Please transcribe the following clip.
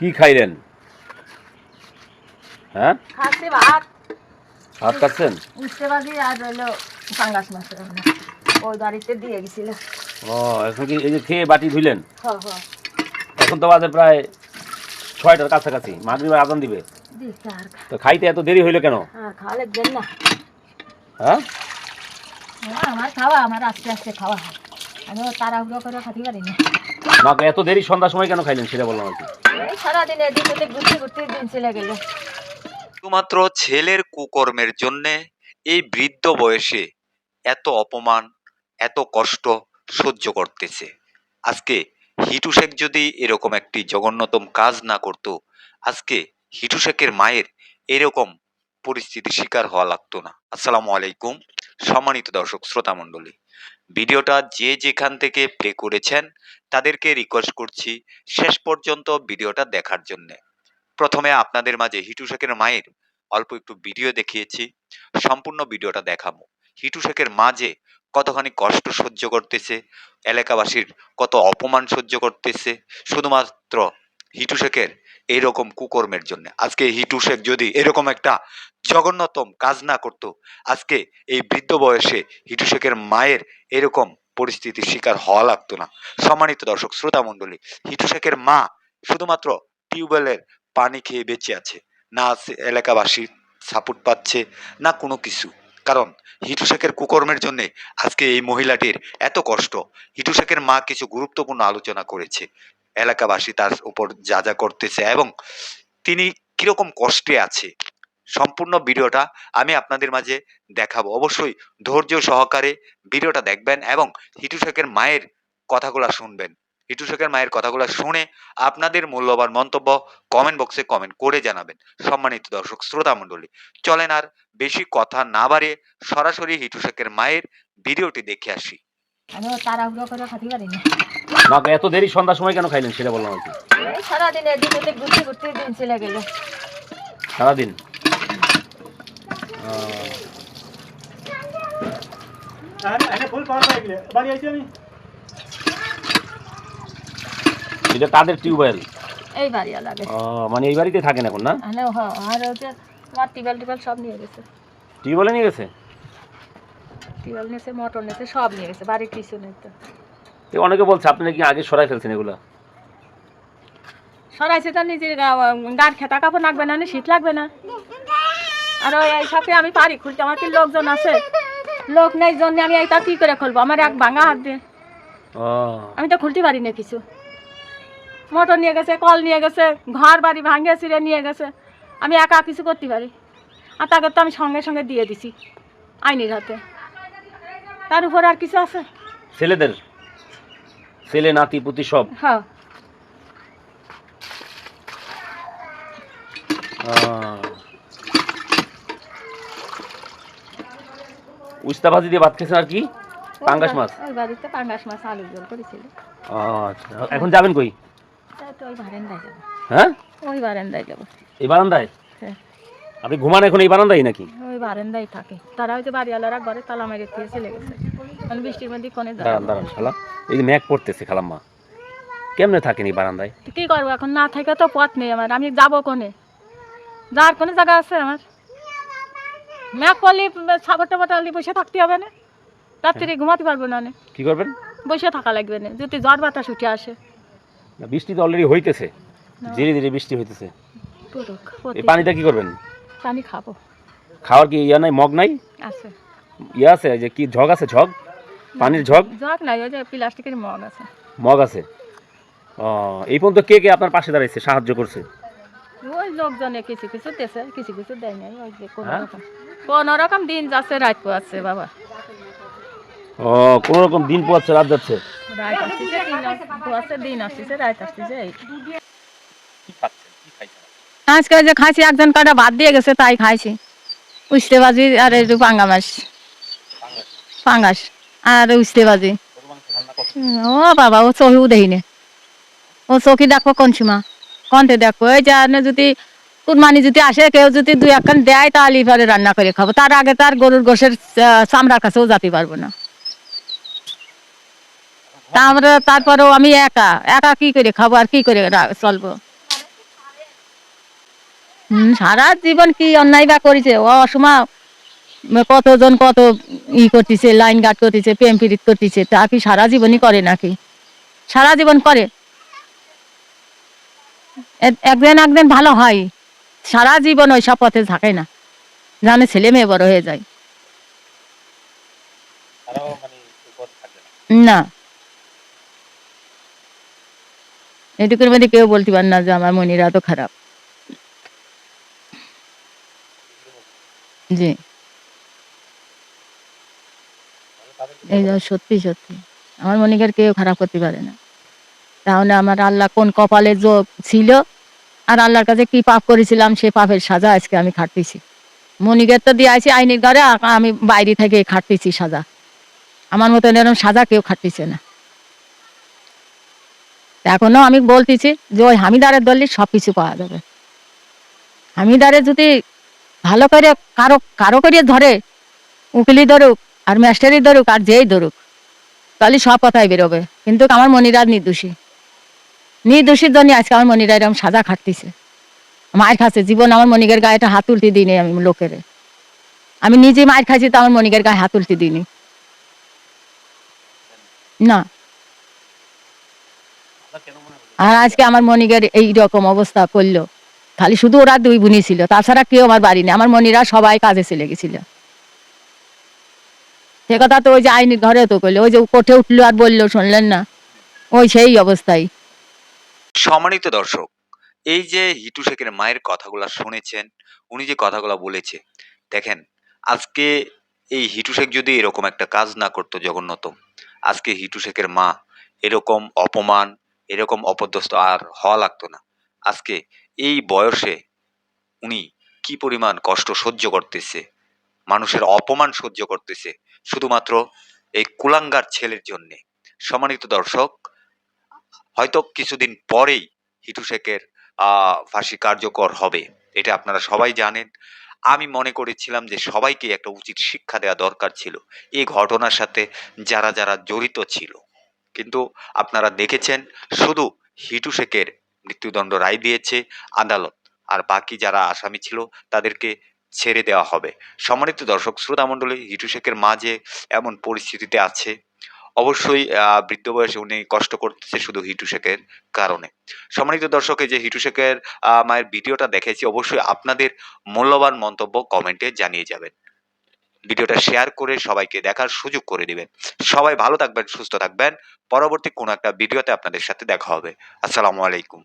কি খাইলেন? হ্যাঁ? খাচ্ছি ভাত। ভাত খাচ্ছেন? উঠতে বাজি আর হলো পাঙ্গাস মাছ। ওই বাড়িতে দিয়ে গেছিল। ও এখন কি এই যে খেয়ে বাটি ধুইলেন? এখন তো বাজে প্রায় ছয়টার কাছাকাছি। মাগরিবার আজান দিবে। তো খাইতে এত দেরি হইল কেন? খাওয়া লাগবেন না। হ্যাঁ? আমার খাওয়া আমার আস্তে আস্তে খাওয়া আমি তাড়াহুড়ো করে খাতে পারি না। মাকে এত দেরি সন্ধ্যার সময় কেন খাইলেন সেটা বললাম আর কি। সারাদিন এদিক ওদিক ঘুরতে ঘুরতে দিন চলে গেল। শুধুমাত্র ছেলের কুকর্মের জন্যে এই বৃদ্ধ বয়সে এত অপমান, এত কষ্ট সহ্য করতেছে। আজকে হিটু শেখ যদি এরকম একটি জঘন্যতম কাজ না করত, আজকে হিটু শেখের মায়ের এরকম পরিস্থিতির শিকার হওয়া লাগতো না। আসসালামু আলাইকুম, সম্মানিত দর্শক, শ্রোতা মণ্ডলী। ভিডিওটা যে যেখান থেকে প্লে করেছেন, তাদেরকে রিকোয়েস্ট করছি শেষ পর্যন্ত ভিডিওটা দেখার জন্যে। প্রথমে আপনাদের মাঝে হিটু শেখের মায়ের অল্প একটু ভিডিও দেখিয়েছি, সম্পূর্ণ ভিডিওটা দেখাবো। হিটু শেখের মাঝে কতখানি কষ্ট সহ্য করতেছে, এলাকাবাসীর কত অপমান সহ্য করতেছে, শুধুমাত্র হিটু শেখের এইরকম কুকর্মের জন্য। আজকে হিটু শেখ যদি এরকম একটা জঘন্যতম কাজ না করত, আজকে এই বৃদ্ধ বয়সে হিটু শেখের মায়ের এরকম পরিস্থিতির শিকার হওয়া লাগতো না। সম্মানিত দর্শক, শ্রোতা মণ্ডলী, হিটু শেখের মা শুধুমাত্র টিউবওয়েলের পানি খেয়ে বেঁচে আছে, না আছে এলাকাবাসী সাপোর্ট পাচ্ছে, না কোনো কিছু। কারণ হিটু শেখের কুকর্মের জন্যে আজকে এই মহিলাটির এত কষ্ট। হিটু শেখের মা কিছু গুরুত্বপূর্ণ আলোচনা করেছে। এলাকাবাসী তার উপর যা যা করতেছে এবং তিনি কীরকম কষ্টে আছে, সম্পূর্ণ ভিডিওটা আমি আপনাদের মাঝে দেখাবো। অবশ্যই ধৈর্য সহকারে ভিডিওটা দেখবেন এবং হিটু শেখের মায়ের কথাগুলো শুনবেন। হিটু শেখের মায়ের কথাগুলো শুনে আপনাদের মূল্যবান মন্তব্য কমেন্ট বক্সে কমেন্ট করে জানাবেন। সম্মানিত দর্শক, শ্রোতা মণ্ডলী, চলেন আর বেশি কথা না বাড়িয়ে সরাসরি হিটু শেখের মায়ের ভিডিওটি দেখে আসি। আমি তাড়াহুড়ো করে খাতে পারি না এত দেরি সন্ধ্যার সময় কেন খাইলেন সেটা বললাম আর কি। সারাদিন এদিক ওদিক ঘুরতে ঘুরতে দিন চলে গেল। সারাদিন? এটা তাদের টিউবওয়েল? এই বাড়ি লাগে মানে এই বাড়িতে থাকেন এখন না? আর সব নিয়ে গেছে। টিউবওয়েলে নিয়ে গেছে? টিবেল নিয়েছে মোটর নিয়েছে সব নিয়ে গেছে বাড়ির কিছু নেই তো। অনেকে বলছে আপনি নাকি আগে সরাই ফেলছেন এগুলা? সরাইছে তো নিজের গার খেতা কাপড় লাগবে না শীত লাগবে না। আর ওই সাথে আমি পারি খুলতে আমার কি লোকজন আছে? লোক নেই জন্য আমি এইটা কি করে খুলবো? আমার এক ভাঙা হাত দিয়ে। আমি তো খুলতে পারি না কিছু। মোটর নিয়ে গেছে কল নিয়ে গেছে ঘর বাড়ি ভাঙে চিড়ে নিয়ে গেছে। আমি একা কিছু করতে পারি। আর তাকে তো আমি সঙ্গে সঙ্গে দিয়ে দিছি আইনির হাতে। তার উপর আর কিছু আছে? ছেলেদের? ছেলে নাতি পুতি সব? হ্যাঁ। উস্তা ভাজি দিয়ে ভাত খেয়েছেন আর কি? পাঙ্গাস মাছ? ওই বাড়িতে পাঙ্গাস মাছ আলু জল করেছিল। আচ্ছা এখন যাবেন কই? ওই বারান্দায় যাব। হ্যাঁ? ওই বারান্দায় যাব। এই বারান্দায়? হ্যাঁ। আপনি ঘুমান এখন এই বারান্দায় নাকি? ওই বারান্দায় থাকে। তারা হয়তো বাড়িওয়ালারা ঘরে তালা মেরে দিয়ে চলে গেছে। মানে বৃষ্টির মধ্যে কোনে দাঁড়ান দাঁড়ান খালা এই যে ম্যাক পড়তেছে খালাম্মা। কেমনে থাকেন এই বারান্দায়? কি করব এখন? না থাকে তো পথ নেই আমার। আমি যাব কোনে? যার কোনো জায়গা আছে আমার? ম্যাক পড়লি সাপট টাপট আলি বসে থাকতে হবে না? রাত্রি ঘুমাতে পারব না নে। কি করবেন? বসে থাকা লাগবে না। যদি জ্বর বাতাস উঠে আসে। না, বৃষ্টি তো অলরেডি হইতেছে। ধীরে ধীরে বৃষ্টি হইতেছে। এই পানিটা কি করবেন? পানি খাব। খাওয়ার কি ইয়া নাই মগ নাই? আছে। ইয়া আছে যে কি ঝগ আছে ঝগ? পানির ঝগ? জগ নাই ওই যে প্লাস্টিকের মগ আছে। মগ আছে? ও এই পর্যন্ত কে কে আপনার পাশে দাঁড়াইছে সাহায্য করছে? ওই লোকজনে কিছু কিছু দেশে কিছু কিছু দেয় নাই ওই যে কোনো হ্যাঁ? রকম। কোনো রকম দিন যাচ্ছে রাত পোয়াচ্ছে বাবা। ও কোনো রকম দিন পোয়াচ্ছে রাত যাচ্ছে? রাত আসতেছে দিন পোয়াচ্ছে দিন আসতেছে রাত আসতেছে এই। আজকে যে খাইছি একজন কাটা ভাত দিয়ে গেছে তাই খাইছি। উস্তে বাজি আর একটু পাঙ্গা মাছ পাঙ্গাস। আর উস্তে বাজি ও বাবা, ও চোখেও দেখিনি। ও চোখে দেখো কোন সীমা কন্টে দেখো? এই যে যদি কুরবানি যদি আসে, কেউ যদি দুই একখান দেয়, তাহলে এবারে রান্না করে খাব। তার আগে তার গরুর গোশের চামড়ার কাছেও যেতে পারব না। তা আমরা তারপরেও আমি একা একা কি করে খাব আর কি করে চলবো? সারা জীবন কি অন্যায় বা করেছে? ও অসময় কতজন কত ই করতেছে লাইন গার্ড করতেছে প্রেম পীড়িত করতেছে তা কি সারা জীবনই করে নাকি? সারা জীবন করে। একদিন একদিন ভালো হয়। সারা জীবন ওই সব পথে থাকে না। জানে ছেলে মেয়ে বড় হয়ে যায়। মানে না। এটুকুর মধ্যে কেউ বলতে পারে না যে আমার মনিরা তো খারাপ। জি। এই সত্যি সত্যি। আমার মনিকার কেউ খারাপ করতে পারে না। তাহলে আমার আল্লাহ কোন কপালে যোগ ছিল আর আল্লাহর কাছে কি পাপ করেছিলাম সে পাপের সাজা আজকে আমি খাটতেছি। মনিকের তো দিয়ে আছি আইনের ঘরে, আ- আমি বাইরে থেকে খাটতেছি সাজা। আমার মতন এরকম সাজা কেউ খাটতেছে না। এখনও আমি বলতেছি যে ওই হামিদারের দললে সব কিছু পাওয়া যাবে। হামিদারে যদি ভালো করে কারও কারও করে ধরে উকিলি ধরুক আর মাস্টারি ধরুক আর যেই ধরুক, তাহলে সব কথাই বেরোবে। কিন্তু আমার মনিরা নির্দোষী। নির্দোষীর জন্য আজকে আমার মনিরা এরকম সাজা খাটতেছে। মায়ের খাচ্ছে। জীবন আমার মনিকের গায়ে একটা হাত তুলতে দিইনি আমি লোকের। আমি নিজে মায়ের খাইছি তো আমার মনিকের গায়ে হাত তুলতে দিইনি। না। আর আজকে আমার মনিকের এই রকম অবস্থা করল। খালি শুধু ওরা দুই বোনই ছিল, তাছাড়া কেউ আমার বাড়ি নেই। আমার মনিরা সবাই কাজে চলে গেছিল। সে কথা তো ওই যে আইনি ঘরে তো করল ওই যে কোঠে উঠল আর বলল, শুনলেন না? ওই সেই অবস্থায় সম্মানিত দর্শক, এই যে হিটু শেখের মায়ের কথাগুলো শুনেছেন, উনি যে কথাগুলো বলেছে, দেখেন, আজকে এই হিটু শেখ যদি এরকম একটা কাজ না করতো জগন্নাথম আজকে হিটু শেখের মা এরকম অপমান, এরকম অপদস্থ আর হওয়া লাগতো না। আজকে এই বয়সে উনি কি পরিমাণ কষ্ট সহ্য করতেছে, মানুষের অপমান সহ্য করতেছে, শুধুমাত্র এই কুলাঙ্গার ছেলের জন্যে। সম্মানিত দর্শক, হয়তো কিছুদিন পরেই হিটু শেখের ফাঁসি কার্যকর হবে, এটা আপনারা সবাই জানেন। আমি মনে করেছিলাম যে সবাইকে একটা উচিত শিক্ষা দেওয়া দরকার ছিল, এই ঘটনার সাথে যারা যারা জড়িত ছিল। কিন্তু আপনারা দেখেছেন, শুধু হিটু শেখের মৃত্যুদণ্ড রায় দিয়েছে আদালত। আর বাকি যারা আসামি ছিল, তাদেরকে ছেড়ে দেওয়া হবে। সম্মানিত দর্শক শ্রোতামণ্ডলী হিটু শেখের মা যে এমন পরিস্থিতিতে আছে। অবশ্যই বৃদ্ধ বয়সে উনি কষ্ট করতেছে শুধু হিটু শেখের কারণে। সম্মানিত দর্শকে যে হিটু শেখের মায়ের ভিডিওটা দেখেছি, অবশ্যই আপনাদের মূল্যবান মন্তব্য কমেন্টে জানিয়ে যাবেন। ভিডিওটা শেয়ার করে সবাইকে দেখার সুযোগ করে দিবেন। সবাই ভালো থাকবেন, সুস্থ থাকবেন। পরবর্তী কোনো একটা ভিডিওতে আপনাদের সাথে দেখা হবে। আসসালামু আলাইকুম।